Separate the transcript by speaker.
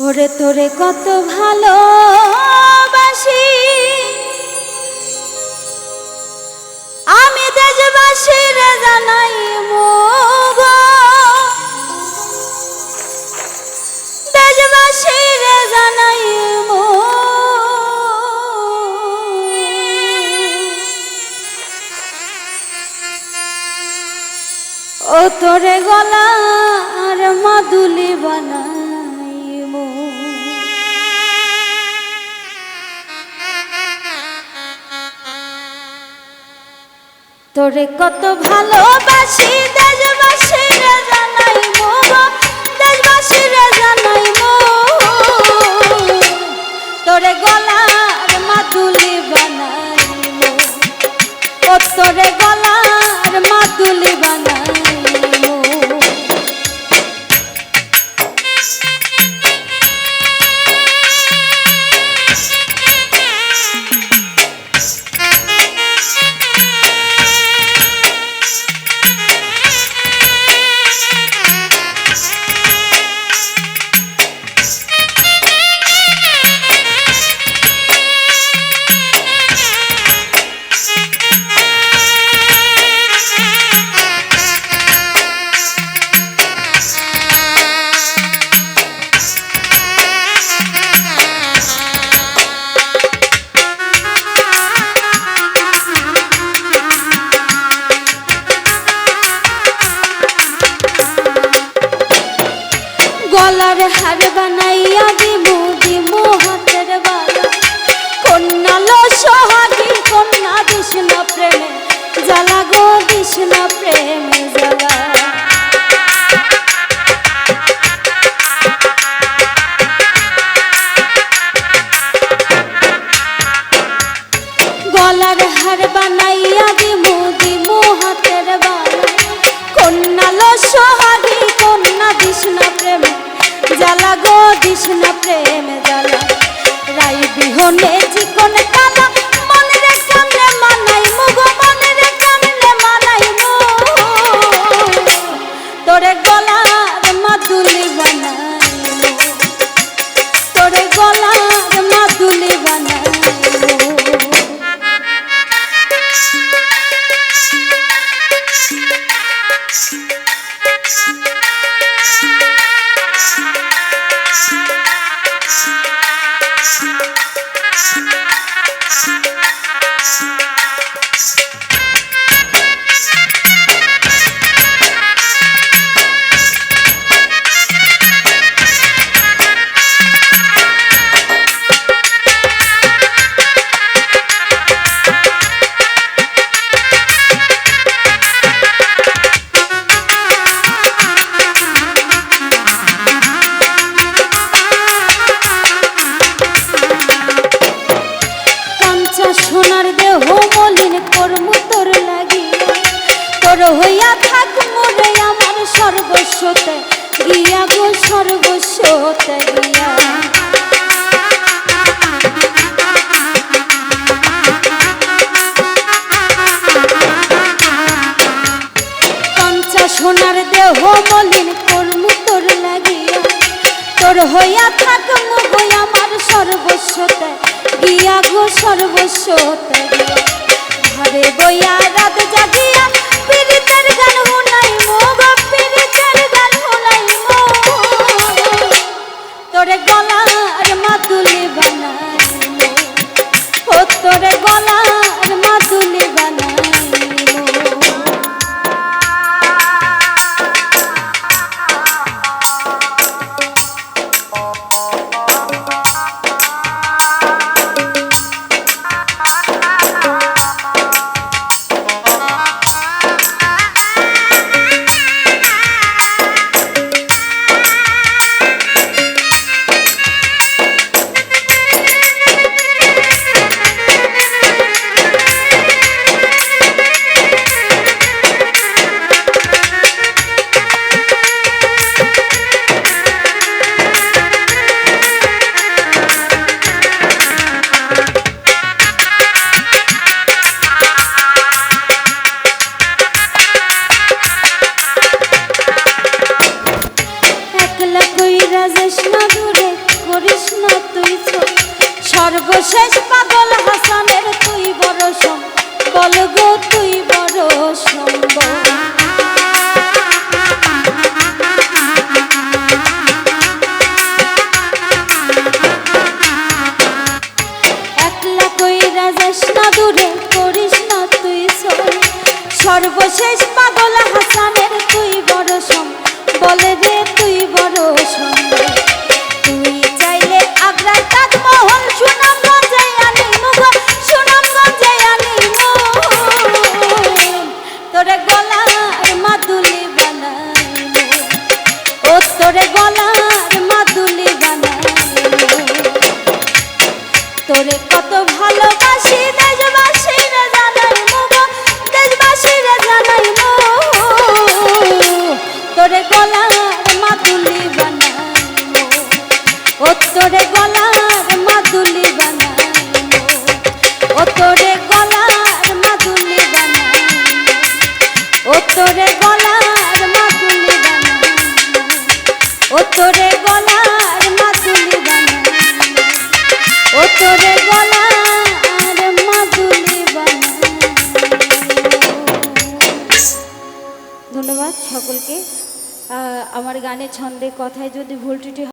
Speaker 1: ওরে তোরে কত ভালোবাসি। আমি দেশবাসীর জানাই মোগ। দেশবাসীর জানাই ও তোরে গলা আর মাদুলি বানাইব তোরে কত ভালোবাসি তোরে গলার মাদুলি বানাই তোরে গলার মাদুলি বানাইব গলার হার বানাইয়া দিমু দিমু হাতের বালা কন্যা লো সোহাগী, কন্যা কৃষ্ণ প্রেমে। জ্বালা গো কৃষ্ণ প্রেমে জ্বালা। গলার হার বানাইয়া দিমু দিমু হাতের বালা কন্যা লো সোহাগী, কন্যা কৃষ্ণ প্রেমে। জ্বালা গো দিস না প্রেম জ্বালা। রাই বিহনে চিকন কালা কাঞ্চা সর্বস্বতে গিয়া গো সর্বস্বতে গিয়া কাঞ্চা সোনার দেহ মলিন কর্ম তোর লাগিয়া। তোর হইয়া থাক মুগই আমার সর্বস্বতে গিয়া গো সর্বস্বতে গিয়া ও তোরে 제시 ধন্যবাদ সকলকে। আমার গানে ছন্দে কথায় যদি ভুল ত্রুটি